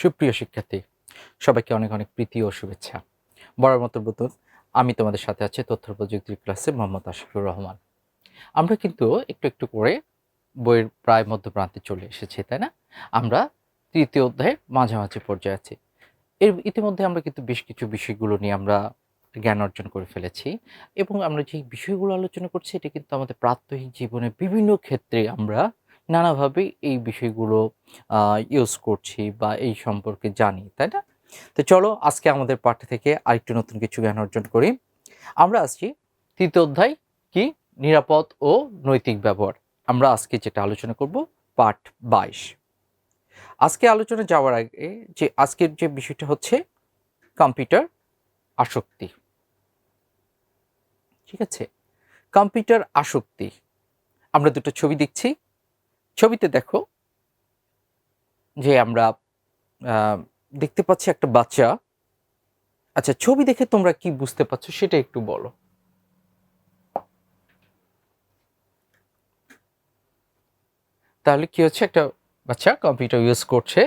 সুপ্রিয় শিক্ষার্থী, সবাইকে অনেক অনেক প্রীতি ও শুভেচ্ছা। বড় মতো মতন আমি তোমাদের সাথে আছি তথ্য প্রযুক্তির ক্লাসে মোহাম্মদ আশিকুর রহমান। আমরা কিন্তু একটু একটু করে বইয়ের প্রায় মধ্যপ্রান্তে চলে এসেছি, তাই না? আমরা তৃতীয় অধ্যায়ের মাঝামাঝি পর্যায়ে আছি। এর ইতিমধ্যে আমরা কিন্তু বেশ কিছু বিষয়গুলো নিয়ে আমরা জ্ঞান অর্জন করে ফেলেছি এবং আমরা যে বিষয়গুলো আলোচনা করছি, এটা কিন্তু আমাদের প্রাত্যহিক জীবনে বিভিন্ন ক্ষেত্রে আমরা নানাভাবে এই বিষয়গুলো ইউজ করছি বা এই সম্পর্কে জানি, তাই না? তো চলো আজকে আমাদের পাঠ থেকে আরেকটু নতুন কিছু জ্ঞান অর্জন করি। আমরা আজকে তৃতীয় অধ্যায়, কি? নিরাপদ ও নৈতিক ব্যবহার। আমরা আজকে যেটা আলোচনা করব পাঠ বাইশ। আজকে আলোচনা যাওয়ার আগে যে আজকের যে বিষয়টা হচ্ছে কম্পিউটার আসক্তি। ঠিক আছে? কম্পিউটার আসক্তি। আমরা দুটো ছবি দেখছি ছবিতে দেখো যে আমরা দেখতে পাচ্ছি একটা বাচ্চা। আচ্ছা ছবি দেখে তোমরা কি বুঝতে পারছ সেটা একটু বলো। তাহলে কি হচ্ছে? একটা বাচ্চা কম্পিউটার ইউজ করছে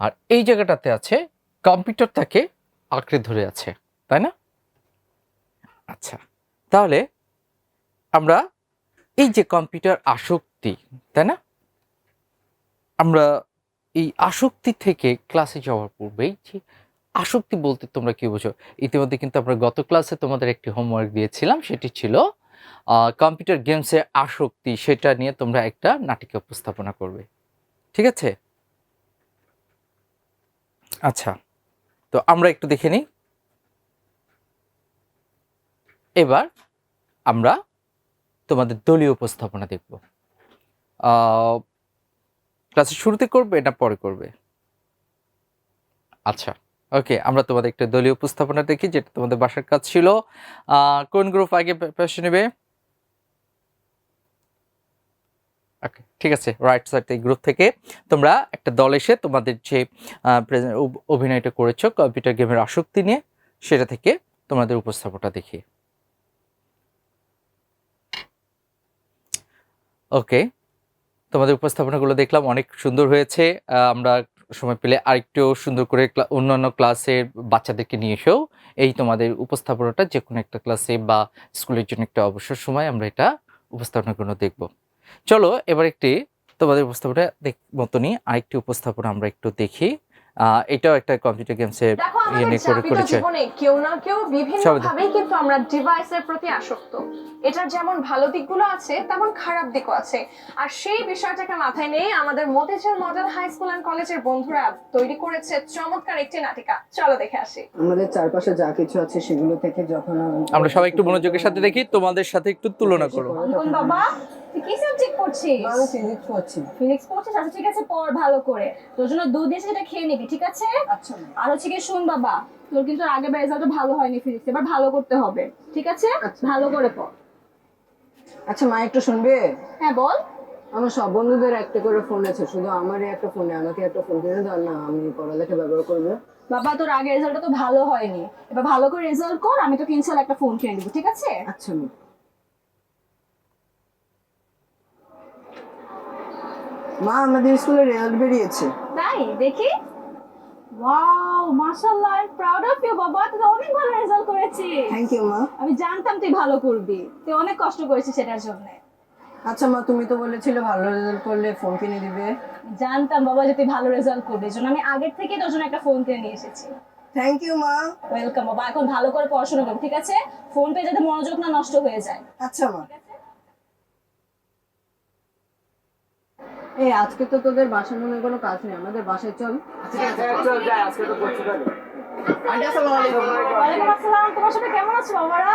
আর এই জায়গাটাতে আছে কম্পিউটার তাকে আঁকড়ে ধরে আছে, তাই না? আচ্ছা তাহলে আমরা এই যে কম্পিউটার আসক্তি, তাই না? আমরা এই আসক্তি থেকে ক্লাসে যাওয়ার পূর্বেই যে আসক্তি বলতে তোমরা কি বোঝো? ইতিমধ্যে কিন্তু আমরা গত ক্লাসে তোমাদের একটি হোমওয়ার্ক দিয়েছিলাম, সেটি ছিল কম্পিউটার গেমসে আসক্তি, সেটা নিয়ে তোমরা একটা নাটিকা উপস্থাপনা করবে। ঠিক আছে? আচ্ছা তো আমরা একটু দেখে নিই। এবার আমরা তোমাদের দলীয় উপস্থাপনা দেখব। ক্লাসের শুরুতে করবে না পরে করবে। আচ্ছা ওকে, আমরা তোমাদের একটা দলীয় উপস্থাপনা দেখি, যেটা তোমাদের বাসার কাজ ছিল। কোন গ্রুপ আগে পাশে নেবে? ওকে, ঠিক আছে রাইট সাইড এই গ্রুপ থেকে তোমরা একটা দল এসে তোমাদের যে অভিনয়টা করেছ কম্পিউটার গেমের আসক্তি নিয়ে, সেটা থেকে তোমাদের উপস্থাপনটা দেখি। ওকে তোমাদের উপস্থাপনাগুলো দেখলাম, অনেক সুন্দর হয়েছে। আমরা সময় পেলে আরেকটু সুন্দর করে অন্যান্য ক্লাসের বাচ্চাদেরকে নিয়ে এসেও এই তোমাদের উপস্থাপনাটা যে কোনো একটা ক্লাসে বা স্কুলের জন্য একটা অবসর সময় আমরা এটা উপস্থাপনাগুলো দেখব। চলো, এবার একটি তোমাদের উপস্থাপনা মতনই আরেকটি উপস্থাপনা আমরা একটু দেখি। এটাও একটা কম্পিউটার গেমসের ইয়ে নিয়ে করে করেছে। কেউ না কেউ বিভিন্ন ভাবেই কিন্তু আমরা ডিভাইসের প্রতি আসক্ত। এটার যেমন ভালো দিকগুলো আছে তেমন খারাপ দিকও আছে। আর সেই বিষয়টাকে মাথায় নিয়ে আমাদের Motijheel model high school and কলেজের বন্ধুরা তৈরি করেছে চমৎকার একটি নাটিকা। চলো দেখে আসি। আমাদের চারপাশে যা কিছু আছে সেগুলো থেকে যখন আমরা সবাই একটু মনোযোগের সাথে দেখি তোমাদের সাথে একটু তুলনা করো। বাবা তুই কি সাবজেক্ট পড়ছিস? আমি ফিজিক্স পড়ছি। ফিনিক্স পড়ছিস? আচ্ছা ঠিক আছে পড় ভালো করে। তোর জন্য দুধ দিয়েছে সেটা খেয়ে নিবি ঠিক আছে? আচ্ছা। আর হচ্ছে কি শুন বাবা। তোর কিন্তু আগে রেজাল্ট ভালো হয়নি ফিজিক্স এবার ভালো করতে হবে ঠিক আছে? আচ্ছা। ভালো করে পড়। আচ্ছা মা একটু শুনবে? হ্যাঁ বল। আমার সব বন্ধুদের একটা করে ফোন আছে শুধু আমারই একটা ফোনে আমাকে একটা ফোন কিনে দাও না আমি পড়ালেখা ব্যবহার করব। বাবা তোর আগে রেজাল্টটা তো ভালো হয়নি এবার ভালো করে রেজাল্ট কর আমি তোকে ইনশাল্লাহ একটা ফোন কিনে দিব ঠিক আছে? আচ্ছা মা। মা আমাদের স্কুলে রেজাল্ট বেরিয়েছে। তাই? দেখি। ওয়াও মাশাআল্লাহ আই প্রাউড অফ ইউ বাবা। তুই অনেক ভালো রেজাল্ট করেছিস থ্যাংক ইউ মা। আমি জানতাম তুই ভালো করবি। তুই অনেক কষ্ট করেছিস সেটার জন্য। আচ্ছা মা তুমি তো বলেছিলে ভালো রেজাল্ট করলে ফোন কিনে দিবে। জানতাম বাবা যে তুই ভালো রেজাল্ট করবি। জন্য আমি আগের থেকেই তোর জন্য একটা ফোন কিনে নিয়ে এসেছি। থ্যাংক ইউ মা। ওয়েলকাম বাবা। এখন ভালো করে পড়াশোনা করবি ঠিক আছে? ফোন পে যাতে মনোযোগ না নষ্ট হয়ে যায়। আচ্ছা মা। এই আজকে তো তোদের বাসার মনে কোনো কাজ নেই আমাদের বাসায় চল। ওয়ালাইকুম আসসালাম তোমার সাথে কেমন আছো বাবারা?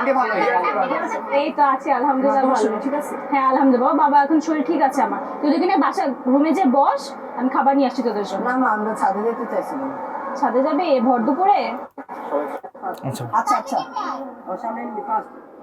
এই তো আছি আলহামদুলিল্লাহ তোমার ভালো। শরীর ঠিক আছে? হ্যাঁ আলহামদুলিল্লাহ। বাবা এখন শরীর ঠিক আছে আমার। তুই কিনা বাসা রুমে যে বস আমি খাবার নিয়ে আসছি তোদের জন্য। না মা আমরা ছাদে যেতে চাইছিলাম। সাথে যাবে? ভর দুপুরে? আচ্ছা আচ্ছা। আচ্ছা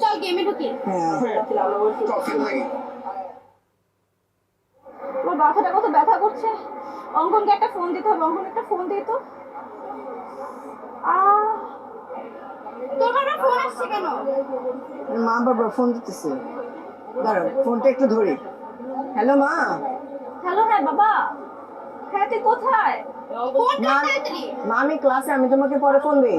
চল গেমে ঢুকি। হ্যাঁ। আমার মাথাটা কত ব্যথা করছে। অঙ্কনকে একটা ফোন দিতে হবে অঙ্কন একটা ফোন দিত আহ তোর বাবার ফোন আসছে কেন? মা বাবা ফোন দিতেছে। দাঁড়া ফোনটা একটু ধরি। হ্যালো মা। হ্যালো হ্যাঁ বাবা। হ্যাঁ তুই কোথায়? মা আমি ক্লাসে আমি তোমাকে পরে ফোন দিই।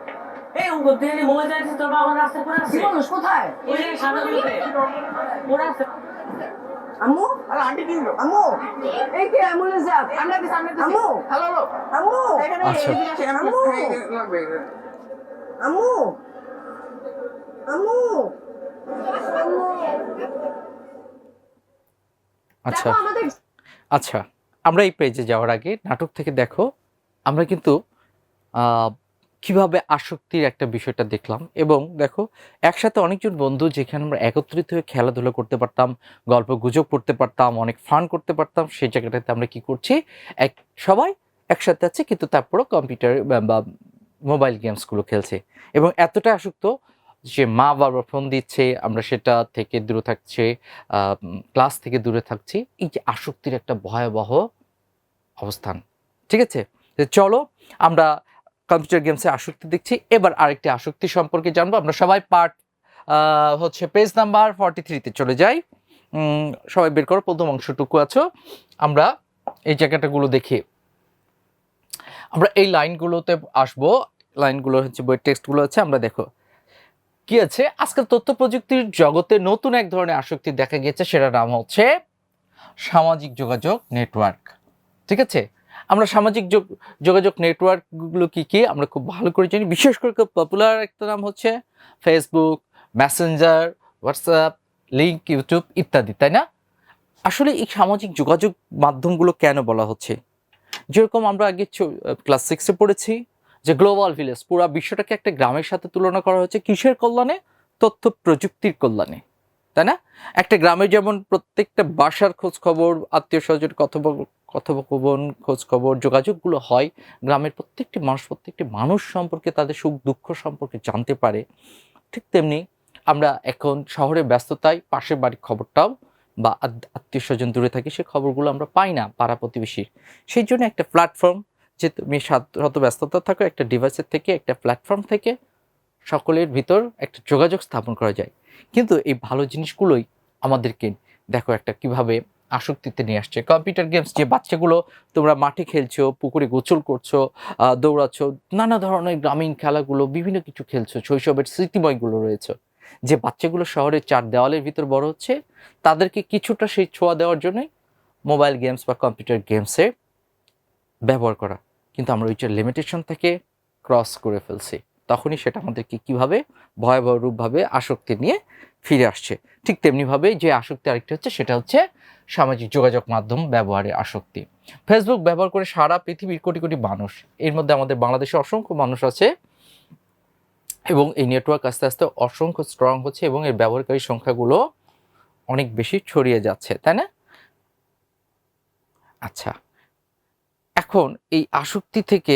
আম্মু? আরে আন্টি দিন আম্মু? এই কি অ্যাম্বুলেন্স যাক আমরা আমরা দিছি আম্মু? Hello hello. আম্মু? এখানে আচ্ছা। আম্মু। আম্মু? আম্মু? আচ্ছা। আচ্ছা আমরা এই পেজে যাওয়ার আগে নাটক থেকে দেখো আমরা কিন্তু আহ, কীভাবে আসক্তির একটা বিষয়টা দেখলাম এবং দেখো, একসাথে অনেকজন বন্ধু যেখানে আমরা একত্রিত হয়ে খেলাধুলা করতে পারতাম, গল্প গুজব করতে পারতাম, অনেক ফান করতে পারতাম সেই জায়গাটাতে আমরা কি করছি? এক, সবাই একসাথে আছে কিন্তু তারপরও কম্পিউটার বা মোবাইল গেমসগুলো খেলছে এবং এতটা আসক্ত যে মা বাবা ফোন দিচ্ছে, আমরা সেটা থেকে দূরে থাকছে ক্লাস থেকে দূরে থাকছি। এই যে আসক্তির একটা ভয়াবহ অবস্থান, ঠিক আছে? চলো, আমরা কম্পিউটার গেমসে আসক্তি দেখছি। এবার আরেকটি আসক্তি সম্পর্কে জানব। আমরা সবাই পার্ট হচ্ছে পেজ নাম্বার ফর্টি থ্রিতে চলে যাই। সবাই বের করো, প্রথম অংশটুকু আছো। আমরা এই জায়গাটাগুলো দেখি। আমরা এই লাইনগুলোতে আসব। লাইনগুলো হচ্ছে বই টেক্সটগুলো আছে, আমরা দেখো। কি আছে? আজকাল তথ্য প্রযুক্তির জগতে নতুন এক ধরনের আসক্তি দেখা গেছে সেটার নাম হচ্ছে সামাজিক যোগাযোগ নেটওয়ার্ক। ঠিক আছে? আমরা সামাজিক যোগ- যোগাযোগ নেটওয়ার্কগুলো কী কী আমরা খুব ভালো করে জানি। বিশেষ করে খুব পপুলার একটা নাম হচ্ছে Facebook Messenger WhatsApp link YouTube ইত্যাদি, তাই না? আসলে এই সামাজিক যোগাযোগ মাধ্যমগুলো কেন বলা হচ্ছে? যেরকম আমরা আগে ক্লাস সিক্সে পড়েছি যে গ্লোবাল ভিলেজ পুরো বিশ্বটাকে একটা গ্রামের সাথে তুলনা করা হয়েছে কিসের কল্যাণে? তথ্য প্রযুক্তির কল্যাণে, তাই না? একটা গ্রামে যেমন প্রত্যেকটা বাসার খোঁজ খবর আত্মীয় স্বজন কথোপ কথোপকথন, খোঁজখবর, যোগাযোগগুলো হয়, গ্রামের প্রত্যেকটি মানুষ প্রত্যেকটি মানুষ সম্পর্কে তাদের সুখ, দুঃখ সম্পর্কে জানতে পারে। ঠিক তেমনি আমরা এখন শহরের ব্যস্ততায় পাশের বাড়ির খবরটাও বা আত্মীয় স্বজন দূরে থাকি সে খবরগুলো আমরা পাই না পাড়া প্রতিবেশীর। সেই জন্য একটা প্ল্যাটফর্ম যে তুমি শত ব্যস্ততা থাকো, একটা ডিভাইসের থেকে, একটা প্ল্যাটফর্ম থেকে সকলের ভিতর একটা যোগাযোগ স্থাপন করা যায়। কিন্তু এই ভালো জিনিসগুলোই আমাদেরকে দেখো একটা কীভাবে আসক্তিতে নিয়ে আসছে। কম্পিউটার গেমস যে বাচ্চাগুলো তোমরা মাঠে খেলছো, পুকুরে গোসল করছ দৌড়াচ্ছো, নানা ধরনের গ্রামীণ খেলাগুলো, বিভিন্ন কিছু খেলছো, শৈশবের স্মৃতিময়গুলো রয়েছে। যে বাচ্চাগুলো শহরের চার দেওয়ালের ভিতর বড় হচ্ছে, তাদেরকে কিছুটা সেই ছোঁয়া দেওয়ার জন্যই মোবাইল গেমস বা কম্পিউটার গেমসে ব্যবহার করা। কিন্তু আমরা ওইটার লিমিটেশন থেকে ক্রস করে ফেলছি। তখনই সেটা আমাদেরকে কীভাবে ভয়াবহ রূপভাবে আসক্তি নিয়ে ফিরে আসছে। ঠিক তেমনিভাবে যে আসক্তি আরেকটি হচ্ছে, সেটা হচ্ছে সামাজিক যোগাযোগ মাধ্যম ব্যবহারে আসক্তি। ফেসবুক ব্যবহার করে সারা পৃথিবীর কোটি কোটি মানুষ। এর মধ্যে আমাদের বাংলাদেশে অসংখ্য মানুষ আছে এবং এই নেটওয়ার্ক আস্তে আস্তে অসংখ্য স্ট্রং হচ্ছে এবং এর ব্যবহারকারী সংখ্যাগুলো অনেক বেশি ছড়িয়ে যাচ্ছে, তাই না? আচ্ছা এখন এই আসক্তি থেকে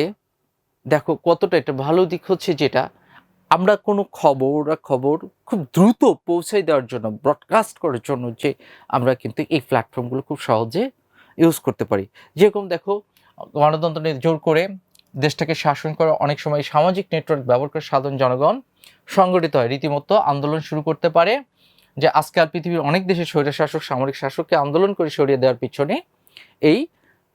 দেখো কতটা এটা ভালো দিক হচ্ছে যেটা আমরা কোনো খবর খবর খুব দ্রুত পৌঁছে দেওয়ার জন্য ব্রডকাস্ট করার জন্য যে আমরা কিন্তু এই প্ল্যাটফর্মগুলো খুব সহজে ইউজ করতে পারি। যেরকম দেখো, গণতন্ত্র জোর করে দেশটাকে শাসন করা অনেক সময় সামাজিক নেটওয়ার্ক ব্যবহার করে সাধারণ জনগণ সংগঠিত হয়। রীতিমতো আন্দোলন শুরু করতে পারে যে আজকাল পৃথিবীর অনেক দেশের স্বৈরশাসক, সামরিক শাসককে আন্দোলন করে সরিয়ে দেওয়ার পিছনে এই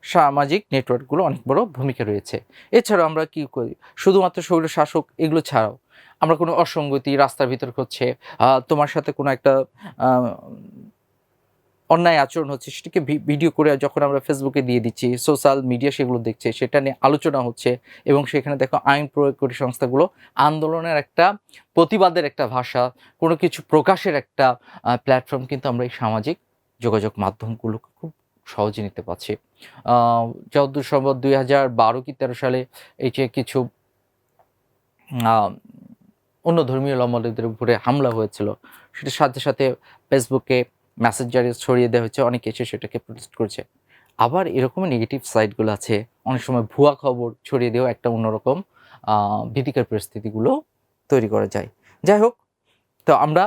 সামাজিক নেটওয়ার্কগুলো অনেক বড় ভূমিকা রয়েছে। এছাড়াও আমরা কি করি? শুধুমাত্র স্বৈর শাসক এগুলো ছাড়াও আমরা কোনো অসঙ্গতি রাস্তার ভিতর হচ্ছে তোমার সাথে কোনো একটা অন্যায় আচরণ হচ্ছে, সেটাকে ভিডিও করে যখন আমরা ফেসবুকে দিয়ে দিচ্ছি সোশ্যাল মিডিয়া সেগুলো দেখছে, সেটা নিয়ে আলোচনা হচ্ছে এবং সেখানে দেখো আইন প্রয়োগকারী সংস্থাগুলো আন্দোলনের একটা প্রতিবাদের একটা ভাষা, কোনো কিছু প্রকাশের একটা প্ল্যাটফর্ম কিন্তু আমরা এই সামাজিক যোগাযোগ মাধ্যমগুলোকে খুব সহজে নিতে পারছি। যতদূর সম্ভব দুই হাজার বারো কি তেরো সালে এই যে কিছু অন্য ধর্মীয় লম্বদের উপরে হামলা হয়েছিল, সেটার সাথে সাথে ফেসবুকে মেসেঞ্জারে ছড়িয়ে দেওয়া হয়েছে, অনেকে এসে সেটাকে প্রোটেস্ট করছে। আবার এরকম নেগেটিভ সাইডগুলো আছে, অনেক সময় ভুয়া খবর ছড়িয়ে দেওয়া একটা অন্যরকম ভীতিকর পরিস্থিতিগুলো তৈরি করা যায়। যাই হোক, তো আমরা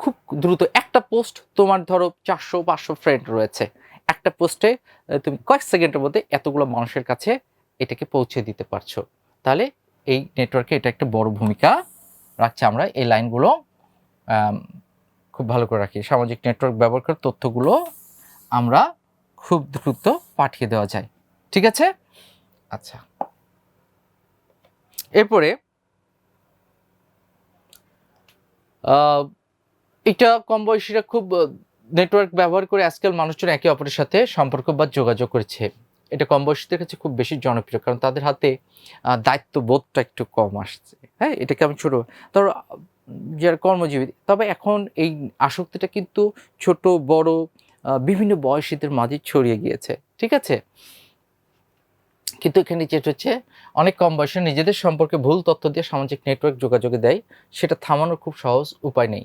খুব দ্রুত একটা পোস্ট তোমার ধরো চারশো পাঁচশো ফ্রেন্ড রয়েছে। একটা পোস্টে তুমি কয়েক সেকেন্ডের মধ্যে এতগুলো মানুষের কাছে এটাকে পৌঁছে দিতে পারছ। তাহলে এই নেটওয়ার্কে এটা একটা বড় ভূমিকা রাখছে। আমরা এই লাইনগুলো খুব ভালো করে রাখি। সামাজিক নেটওয়ার্ক ব্যবহার করে তথ্যগুলো আমরা খুব দ্রুত পাঠিয়ে দেওয়া যায়। ঠিক আছে? আচ্ছা। এরপরে এটা কম বয়সীরা খুব নেটওয়ার্ক ব্যবহার করে আজকাল মানুষজন একে অপরের সাথে সম্পর্ক বা যোগাযোগ করছে। এটা কম বয়সীদের কাছে খুব বেশি জনপ্রিয়, কারণ তাদের হাতে দায়িত্ববোধটা একটু কম আসছে। হ্যাঁ এটাকে আমি ছোট? ধরো, যারা কর্মজীবী, তবে এখন এই আসক্তিটা কিন্তু ছোট, বড় বিভিন্ন বয়সীদের মাঝে ছড়িয়ে গিয়েছে, ঠিক আছে? কিন্তু এখানে যেটা হচ্ছে, অনেক কম বয়সে নিজেদের সম্পর্কে ভুল তথ্য দিয়ে সামাজিক নেটওয়ার্ক যোগাযোগে দেয়, সেটা থামানোর খুব সহজ উপায় নেই।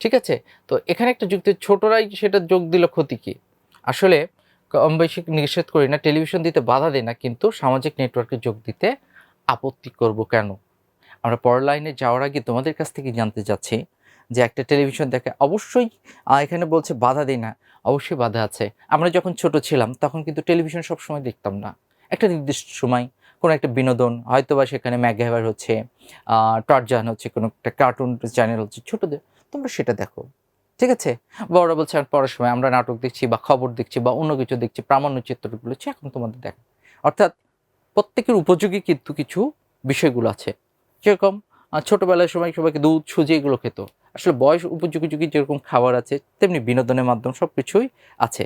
ঠিক আছে? তো এখানে একটা যুক্তি, ছোটরাই সেটা যোগ দিল ক্ষতি কি? আসলে কম বয়সী নিষেধ করি না, টেলিভিশন দিতে বাধা দেয় না, কিন্তু সামাজিক নেটওয়ার্কে যোগ দিতে আপত্তি করব কেন? আমরা পরের লাইনে যাওয়ার আগে তোমাদের কাছ থেকে জানতে চাচ্ছি যে একটা টেলিভিশন দেখে অবশ্যই এখানে বলছে বাধা দেয় না, অবশ্যই বাধা আছে। আমরা যখন চ্ছোট ছিলাম, তখন কিন্তু টেলিভিশন সবসময় দেখতাম না। একটা নির্দিষ্ট সময়, কোনো একটা বিনোদন হয়তো বা সেখানে ম্যাগাহেভার হচ্ছে টর্জান হচ্ছে, কোনো একটা কার্টুন চ্যানেল হচ্ছে, ছোটদের তোমরা সেটা দেখো। ঠিক আছে? বড়রা বলছে, আর পড়ার সময় আমরা নাটক দেখছি বা খবর দেখছি বা অন্য কিছু দেখছি, প্রামাণ্য চিত্রগুলো হচ্ছে এখন তোমাদের দেখো। অর্থাৎ প্রত্যেকের উপযোগী কিন্তু কিছু বিষয়গুলো আছে। যেরকম ছোটবেলার সময় সবাইকে দুধ, সুজি এগুলো খেত। আসলে বয়স, উপযোগী যোগী যেরকম খাবার আছে, তেমনি বিনোদনের মাধ্যম সব কিছুই আছে।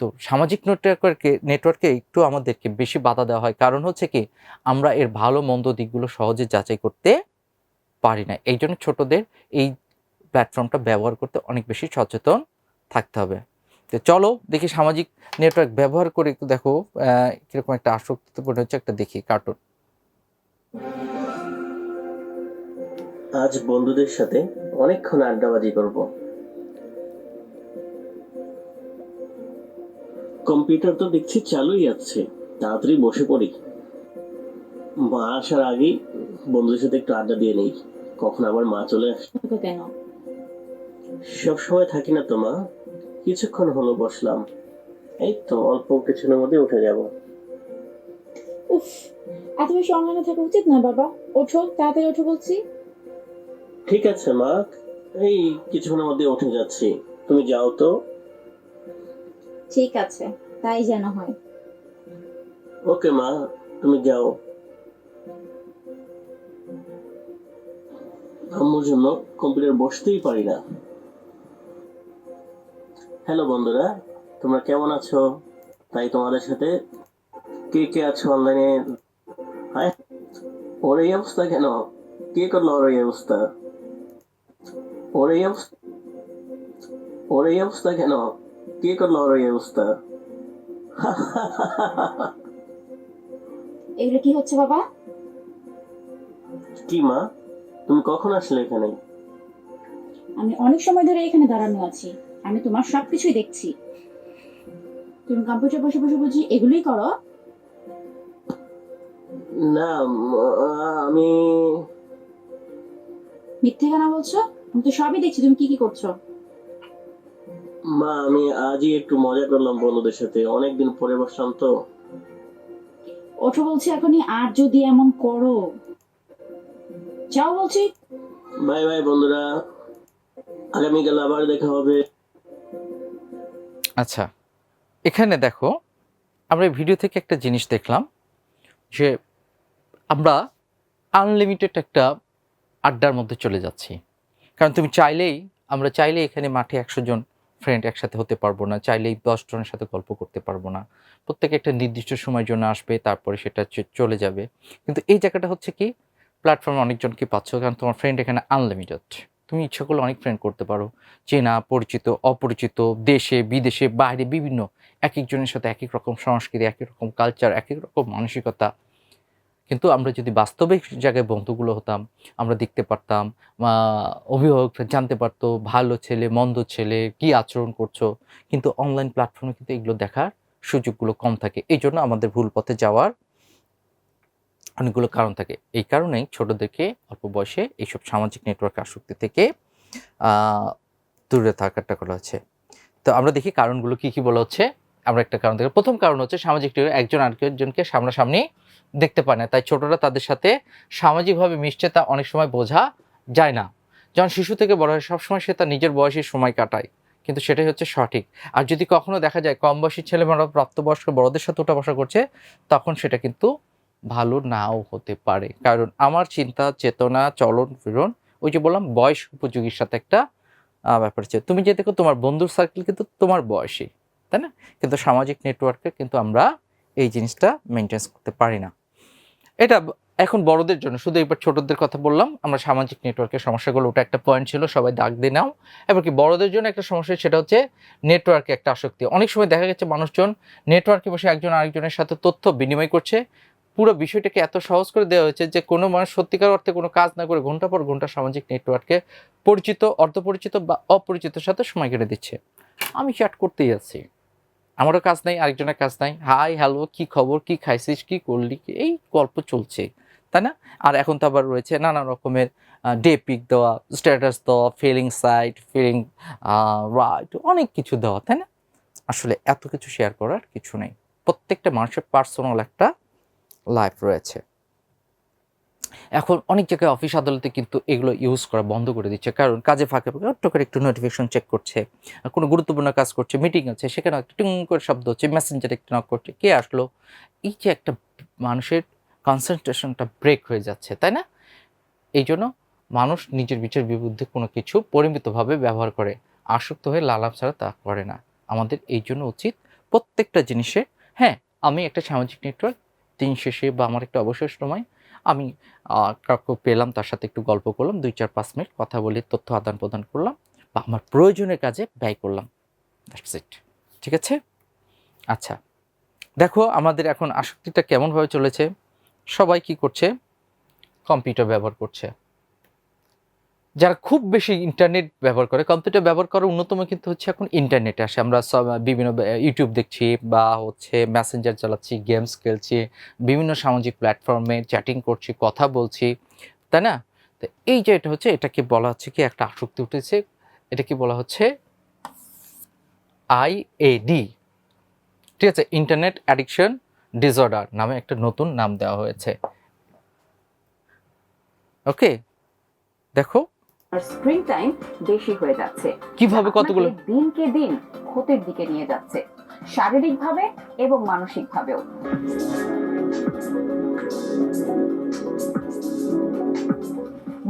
তো সামাজিক নেটওয়ার্কে নেটওয়ার্কে একটু আমাদেরকে বেশি বাধা দেওয়া হয়। কারণ হচ্ছে কি, আমরা এর ভালো, মন্দ দিকগুলো সহজে যাচাই করতে পারি না। এই জন্য ছোটোদের এই প্ল্যাটফর্মটা ব্যবহার করতে অনেক বেশি সচেতন থাকতে হবে। তো চলো দেখি সামাজিক নেটওয়ার্ক ব্যবহার করে একটু দেখো আহ, কীরকম একটা আসক্তিপূর্ণ হচ্ছে একটা দেখি কার্টুন আজ বন্ধুদের সাথে অনেকক্ষণ আড্ডাবাজি করব। কম্পিউটার তো দেখছি চালুই আছে তাড়াতাড়ি বসে পড়ি। মা আসার আগেই বন্ধুদের সাথে একটু আড্ডা দিয়ে নেই কখন আবার মা চলে আসে। থাকো কেন? সব সময় থাকি না তো মা। কিছুক্ষণ হলো বসলাম। এই তো অল্প কিছুক্ষণের মধ্যে উঠে যাব। উফ এত বেশি অনলাইনে থাকা উচিত না বাবা। ওঠো তাড়াতাড়ি ওঠো বলছি। ঠিক আছে মা। এই কিছুক্ষণের মধ্যে উঠে যাচ্ছি। তুমি যাও তো। ঠিক আছে তাই যেন হয়। ওকে মা তুমি যাও। আম্মুর জন্য কম্পিউটার বসতেই পারি না। হ্যালো বন্ধুরা। তোমরা কেমন আছো? তাই তোমাদের সাথে কে কে আছো অনলাইনে ওর এই অবস্থা কেন? কে করল ওর এই অবস্থা? ওর এই অবস্থা ওর এই অবস্থা কেন? কে করল ওর এই অবস্থা? এগুলো কি হচ্ছে বাবা? কি মা? তুমি কখন আসলে এখানে? আমি অনেক সময় ধরে এখানে দাঁড়ানো আছি। আমি তোমার সবকিছুই দেখছি। তুমি কম্পিউটার বসে বসে বুঝি এগুলোই করো? না আমি মিথ্যে কেন বলছো? আমি তো সবই দেখছি তুমি কি কি করছ? মা আমি আজই একটু মজা করলাম বন্ধুদের সাথে অনেকদিন পরে বসলাম তো। ওঠো বলছি এখনই আর যদি এমন করো। যাও বলছি। বাই বাই বন্ধুরা আগামীকাল আবার দেখা হবে। আচ্ছা এখানে দেখো, আমরা এই ভিডিও থেকে একটা জিনিস দেখলাম যে আমরা আনলিমিটেড একটা আড্ডার মধ্যে চলে যাচ্ছি। কারণ তুমি চাইলেই, আমরা চাইলেই এখানে মাঠে একশো জন ফ্রেন্ড একসাথে হতে পারব না, চাইলেই দশ জনের সাথে গল্প করতে পারব না। প্রত্যেকে একটা নির্দিষ্ট সময়ের জন্য আসবে, তারপরে সেটা চলে যাবে। কিন্তু এই জায়গাটা হচ্ছে কি প্ল্যাটফর্মে অনেকজনকে পাচ্ছ, কারণ তোমার ফ্রেন্ড এখানে আনলিমিটেড তুমি ইচ্ছা করলে অনেক ফ্রেন্ড করতে পারো। চেনা, পরিচিত, অপরিচিত, দেশে, বিদেশে, বাইরে বিভিন্ন এক একজনের সাথে এক এক রকম সংস্কৃতি এক এক রকম কালচার এক এক রকম মানসিকতা। কিন্তু আমরা যদি বাস্তবিক জায়গায় বন্ধুগুলো হতাম, আমরা দেখতে পারতাম অভিভাবকরা জানতে পারতো, ভালো ছেলে, মন্দ ছেলে, কি আচরণ করছ। কিন্তু অনলাইন প্ল্যাটফর্মে কিন্তু এগুলো দেখার সুযোগগুলো কম থাকে। এই জন্য আমাদের ভুল পথে যাওয়ার অনেকগুলো কারণ থাকে। এই কারণেই ছোটদেরকে অল্প বয়সে এইসব সামাজিক নেটওয়ার্ক আসক্তি থেকে দূরে থাকাটা করা হচ্ছে। তো আমরা দেখি কারণগুলো কি কি বলা হচ্ছে। আমরা একটা কারণ দেখি প্রথম কারণ হচ্ছে সামাজিক একজন আরেকজনকে সামনাসামনি দেখতে পায় না। তাই ছোটরা তাদের সাথে সামাজিকভাবে মিশছে তা অনেক সময় বোঝা যায় না। যখন শিশু থেকে বড় হয় সবসময় সে তার নিজের বয়সে সময় কাটায়। কিন্তু সেটাই হচ্ছে সঠিক। আর যদি কখনো দেখা যায় কম বয়সী ছেলেমেয়েরা প্রাপ্তবয়স্ক বড়দের সাথে ওঠা বসা করছে, তখন সেটা কিন্তু ভালো নাও হতে পারে। কারণ আমার চিন্তা, চেতনা, চলন ফিরন ওই যে বললাম বয়স উপযোগীর সাথে একটা ব্যাপার আছে। তুমি যে দেখো তোমার বন্ধুর সার্কেল কিন্তু তোমার বয়সী তাই না? কিন্তু সামাজিক নেটওয়ার্কে কিন্তু আমরা এই জিনিসটা মেনটেন করতে পারি না। এটা এখন বড়দের জন্য, শুধু এবার ছোটদের কথা বললাম, আমরা সামাজিক নেটওয়ার্কের সমস্যাগুলো, ওটা একটা পয়েন্ট ছিল, সবাই দাগ দিয়ে নাও। এবার কি বড়দের জন্য একটা সমস্যা, সেটা হচ্ছে নেটওয়ার্কে একটা আসক্তি। অনেক সময় দেখা গেছে মানুষজন নেটওয়ার্কে বসে একজন আরেকজনের সাথে তথ্য বিনিময় করছে পুরো বিষয়টাকে এত সহজ করে দেওয়া হয়েছে যে কোনো মানুষ সত্যিকার অর্থে কোনো কাজ না করে ঘণ্টা পর ঘণ্টা সামাজিক নেটওয়ার্কে পরিচিত, অর্ধপরিচিত বা অপরিচিতের সাথে সময় কেটে দিচ্ছে। আমি চ্যাট করতেই আছি আমারও কাজ নাই, আরেকজনের কাজ নাই। হাই, হ্যালো, কি খবর? কি খাইছিস? কি করলি? এই গল্প চলছে, তাই না? আর এখন তো আবার রয়েছে নানা রকমের ডে পিক দেওয়া স্ট্যাটাস দেওয়া ফিলিং সাইট ফিলিং রাইট অনেক কিছু দেওয়া, তাই না? আসলে এত কিছু শেয়ার করার কিছু নেই। প্রত্যেকটা মানুষের পার্সোনাল একটা লাইফ রয়েছে। এখন অনেক জায়গায় অফিস আদালতে কিন্তু এগুলো ইউজ করা বন্ধ করে দিচ্ছে। কারণ কাজে ফাঁকে ফাঁকে ছোট্ট করে একটু নোটিফিকেশন চেক করছে, কোনো গুরুত্বপূর্ণ কাজ করছে মিটিং আছে সেখানে একটা টিং করে শব্দ হচ্ছে মেসেঞ্জার একটা নক করছে, কে আসলো? এই যে একটা মানুষের কনসেন্ট্রেশনটা ব্রেক হয়ে যাচ্ছে, তাই না? এই জন্য মানুষ নিজের বিচার বিরুদ্ধে কোনো কিছু পরিমিতভাবে ব্যবহার করে, আসক্ত হয়ে লালাপ ছাড়া তা করে না। আমাদের এই জন্য উচিত প্রত্যেকটা জিনিসে হ্যাঁ আমি একটা সামাজিক নেটওয়ার্ক দিন শেষে বা আমার একটা অবসর সময় আমি কাউকে পেলাম, তার সাথে একটু গল্প করলাম, দুই চার পাঁচ মিনিট কথা বলে তথ্য আদান প্রদান করলাম বা আমার প্রয়োজনের কাজে ব্যয় করলাম। ইট ঠিক আছে? আচ্ছা দেখো আমাদের এখন আসক্তিটা কেমনভাবে চলেছে? সবাই কি করছে? কম্পিউটার ব্যবহার করছে। যারা খুব বেশি ইন্টারনেট ব্যবহার করে কম্পিউটার ব্যবহার করার অন্যতম কিন্তু হচ্ছে এখন ইন্টারনেটে আসে। আমরা সব বিভিন্ন ইউটিউব দেখছি বা হচ্ছে মেসেঞ্জার চালাচ্ছি গেমস খেলছি, বিভিন্ন সামাজিক প্ল্যাটফর্মে চ্যাটিং করছি, কথা বলছি, তাই না? তো এই যে এটা হচ্ছে, এটাকে বলা হচ্ছে কি একটা আসক্তি উঠেছে, এটাকে বলা হচ্ছে আইএডি ঠিক আছে ইন্টারনেট অ্যাডিকশন ডিসঅর্ডার নামে একটা নতুন নাম দেওয়া হয়েছে। ওকে দেখো আর স্ক্রিন টাইম বেশি হয়ে যাচ্ছে। কীভাবে কতগুলো? দিনকে দিন ক্ষতির দিকে নিয়ে যাচ্ছে শারীরিকভাবে এবং মানসিকভাবেও।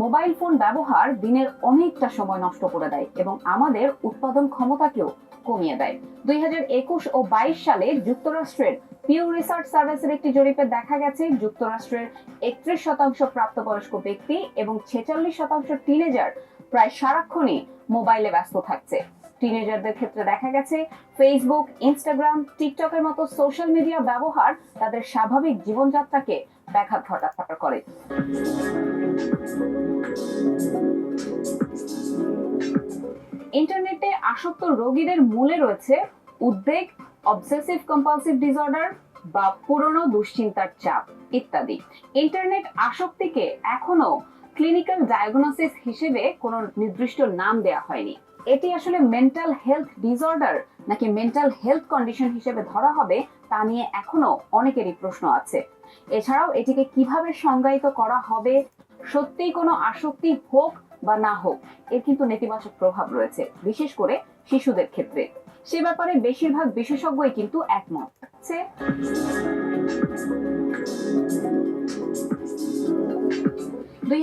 মোবাইল ফোন ব্যবহার দিনের অনেকটা সময় নষ্ট করে দেয় এবং আমাদের উৎপাদন ক্ষমতাকেও কমিয়ে দেয়। দুই একুশ ও বাইশ সালে যুক্তরাষ্ট্রের পিউ রিসার্চ সার্ভিসের একটি জরিপে দেখা গেছে, যুক্তরাষ্ট্রের একত্রিশ শতাংশ প্রাপ্তবয়স্ক ব্যক্তি এবং ছেচল্লিশ শতাংশ টিনেজার প্রায় সারাক্ষণই মোবাইলে ব্যস্ত থাকছে। টিনেজারদের ক্ষেত্রে দেখা গেছে ফেসবুক ইনস্টাগ্রাম টিকটকের মতো সোশ্যাল মিডিয়া ব্যবহার তাদের স্বাভাবিক জীবনযাত্রাকে ব্যাঘাত ঘটাতে করে ইন্টারনেটে আসক্ত রোগীদের মূলে রয়েছে উদ্বেগ অবসেসিভ কম্পালসিভ ডিসঅর্ডার বা পুরনো দুশ্চিন্তার চাপ ইত্যাদি। ইন্টারনেট আসক্তিকে এখনও ক্লিনিক্যাল ডায়াগনোসিস হিসেবে কোনো নির্দিষ্ট নাম দেয়া হয়নি। এটি আসলে মেন্টাল হেলথ ডিসঅর্ডার নাকি মেন্টাল হেলথ কন্ডিশন হিসেবে ধরা হবে তা নিয়ে এখনও অনেকেরই প্রশ্ন আছে। এছাড়াও এটিকে কীভাবে সংজ্ঞায়িত করা হবে, সত্যিই কোনো আসক্তি হোক বা না হোক, এর কিন্তু নেতিবাচক প্রভাব রয়েছে, বিশেষ করে শিশুদের ক্ষেত্রে। সে ব্যাপারে বেশিরভাগ বিশেষজ্ঞই কিন্তু একমত। দুই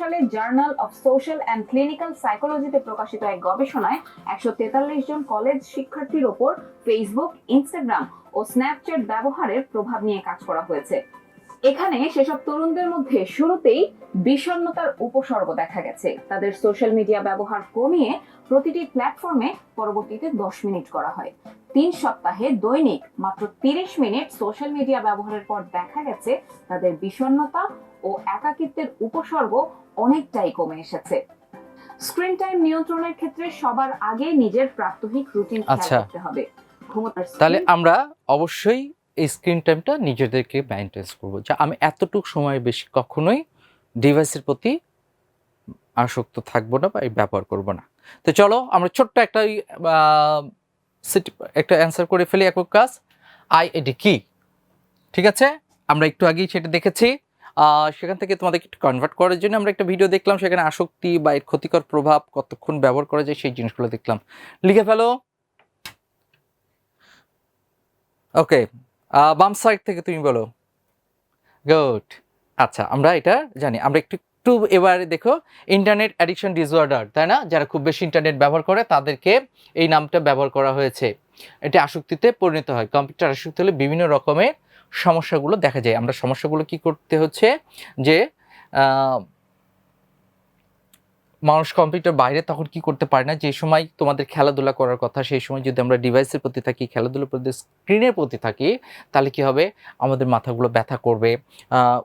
সালে journal of social and clinical সাইকোলজিতে প্রকাশিত এক গবেষণায় একশো তেতাল্লিশ জন কলেজ শিক্ষার্থীর ওপর ফেসবুক ইনস্টাগ্রাম ও স্ন্যাপচ্যাট ব্যবহারের প্রভাব নিয়ে কাজ করা হয়েছে। এখানে সেসব তরুণদের মধ্যে শুরুতেই বিষণ্ণতার উপসর্গ দেখা গেছে। তাদের সোশ্যাল মিডিয়া ব্যবহার কমিয়ে প্রতিটি প্ল্যাটফর্মে পরবর্তীতে দশ মিনিট করা হয়। তিন সপ্তাহে দৈনিক মাত্র তিরিশ মিনিট সোশ্যাল মিডিয়া ব্যবহারের পর দেখা গেছে তাদের বিষণ্ণতা ও একাকিত্বের উপসর্গ অনেকটাই কমে এসেছে। স্ক্রিন টাইম নিয়ন্ত্রণের ক্ষেত্রে সবার আগে নিজের প্রাত্যহিক রুটিন খেয়াল আচ্ছা। করতে হবে। তাহলে আমরা অবশ্যই এই স্ক্রিন টাইমটা নিজেদেরকে মেনটেন করব। যে আমি এতটুকু সময় বেশি কখনোই ডিভাইসের প্রতি আসক্ত থাকব না বা ব্যবহার করব না। তো চলো, আমরা ছোট্ট একটা একটা অ্যান্সার করে ফেলি একক কাজ। আই এটি কি ঠিক আছে? আমরা একটু আগেই সেটা দেখেছি। সেখান থেকে তোমাদেরকে একটু কনভার্ট করার জন্য আমরা একটা ভিডিও দেখলাম, সেখানে আসক্তি বা এর ক্ষতিকর প্রভাব কতক্ষণ ব্যবহার করা যায় সেই জিনিসগুলো দেখলাম। লিখে ফেলো। ওকে বাম সাইড থেকে তুমি বলো। গুড আচ্ছা আমরা এটা জানি। আমরা একটু একটু এবারে দেখো ইন্টারনেট অ্যাডিকশন ডিসঅর্ডার তাই না? যারা খুব বেশি ইন্টারনেট ব্যবহার করে, তাদেরকে এই নামটা ব্যবহার করা হয়েছে। এটি আসক্তিতে পরিণত হয়। কম্পিউটার আসক্তি হলে বিভিন্ন রকমের সমস্যাগুলো দেখা যায়। আমরা সমস্যাগুলো কি করতে হচ্ছে? যে মানুষ কম্পিউটার বাইরে তখন কি করতে পারে না? যে সময় তোমাদের খেলাধুলা করার কথা, সেই সময় যদি আমরা ডিভাইসের প্রতি থাকি, খেলাধুলার প্রতি স্ক্রিনের প্রতি থাকি, তাহলে কি হবে? আমাদের মাথাগুলো ব্যথা করবে।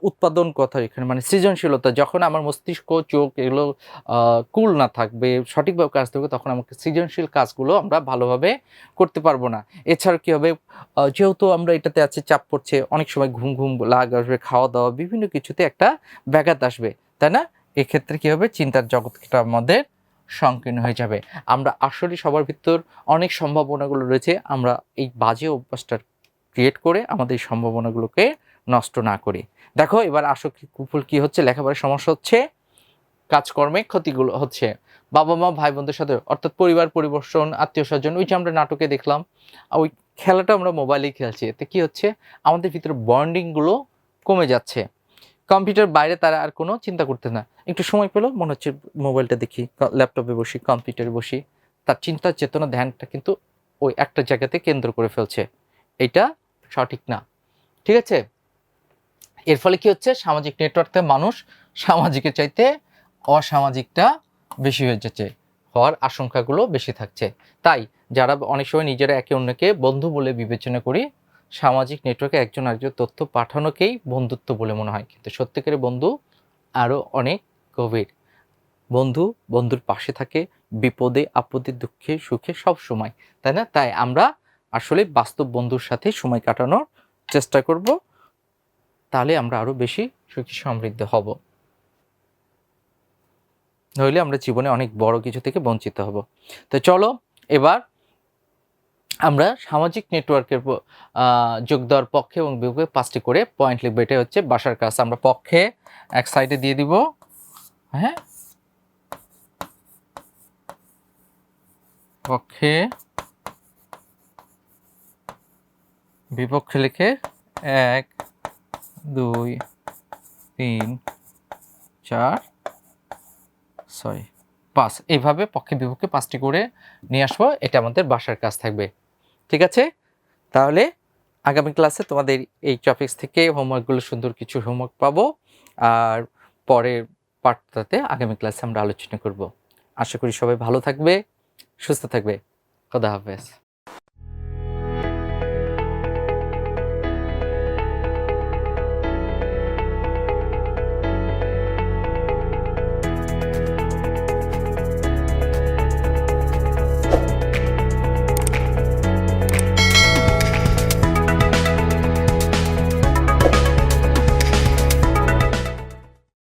উৎপাদন কথা এখানে মানে সৃজনশীলতা, যখন আমার মস্তিষ্ক, চোখ এগুলো কুল না থাকবে, সঠিকভাবে কাজ থাকবে, তখন আমাকে সৃজনশীল কাজগুলো আমরা ভালোভাবে করতে পারব না। এছাড়া কি হবে? যেহেতু আমরা এটাতে আছে, চাপ পড়ছে, অনেক সময় ঘুম ঘুম লাগ আসবে, খাওয়া দাওয়া, বিভিন্ন কিছুতে একটা ব্যাঘাত আসবে, তাই না? এক্ষেত্রে কী হবে? চিন্তার জগৎটা আমাদের সংকীর্ণ হয়ে যাবে। আমরা আসলে সবার ভিতর অনেক সম্ভাবনাগুলো রয়েছে। আমরা এই বাজে অভ্যাসটা ক্রিয়েট করে আমাদের এই সম্ভাবনাগুলোকে নষ্ট না করি। দেখো, এবার আসক্তি কুফল কী হচ্ছে? লেখাপড়ার সমস্যা হচ্ছে, কাজকর্মে ক্ষতিগুলো হচ্ছে। বাবা মা ভাই বোনদের সাথে, অর্থাৎ পরিবার, পরিবর্তন আত্মীয় স্বজন ওই যে আমরা নাটকে দেখলাম ওই খেলাটা আমরা মোবাইলেই খেলছি। এতে কী হচ্ছে? আমাদের ভিতরে বন্ডিংগুলো কমে যাচ্ছে। কম্পিউটার বাইরে তারা আর কোনো চিন্তা করতে না। একটু সময় পেল মনে হচ্ছে মোবাইলটা দেখি ল্যাপটপে বসি, কম্পিউটারে বসি। তার চিন্তা, চেতনা, ধ্যানটা কিন্তু ওই একটা জায়গাতে কেন্দ্র করে ফেলছে। এটা সঠিক না। ঠিক আছে? এর ফলে কি হচ্ছে? সামাজিক নেটওয়ার্ক মানুষ সামাজিকের চাইতে অসামাজিকটা বেশি হয়ে যাচ্ছে। হওয়ার আশঙ্কাগুলো বেশি থাকছে। তাই যারা অনেক সময় নিজেরা একে অন্যকে বন্ধু বলে বিবেচনা করি সামাজিক নেটওয়ার্কে একজন আরেকজন তথ্য পাঠানোকেই বন্ধুত্ব বলে মনে হয়। কিন্তু সত্যিকারের বন্ধু আরও অনেক গভীর। বন্ধু বন্ধুর পাশে থাকে, বিপদে, আপদে, দুঃখে, সুখে সব সময়, তাই না? তাই আমরা আসলে বাস্তব বন্ধুর সাথে সময় কাটানোর চেষ্টা করব, তাহলে আমরা আরও বেশি সুখী সমৃদ্ধ হব। নইলে আমরা জীবনে অনেক বড় কিছু থেকে বঞ্চিত হব। তো চলো, এবার আমরা সামাজিক নেটওয়ার্কের যোগ দেওয়ার পক্ষে এবং বিপক্ষে পাঁচটি করে পয়েন্ট লিখব। এটা হচ্ছে বাসার কাজ। আমরা পক্ষে এক সাইডে দিয়ে দিব। হ্যাঁ? পক্ষে বিপক্ষে লিখে এক, দুই, তিন, চার, ছয়, পাঁচ। এইভাবে পক্ষে বিপক্ষে পাঁচটি করে নিয়ে আসব। এটা আমাদের বাসার কাজ থাকবে। ঠিক আছে? তাহলে আগামী ক্লাসে তোমাদের এই টপিক্স থেকে হোমওয়ার্কগুলো সুন্দর কিছু হোমওয়ার্ক পাবো। আর পরের পার্টটাতে আগামী ক্লাসে আমরা আলোচনা করব। আশা করি সবাই ভালো থাকবে, সুস্থ থাকবে। খোদা হাফেজ।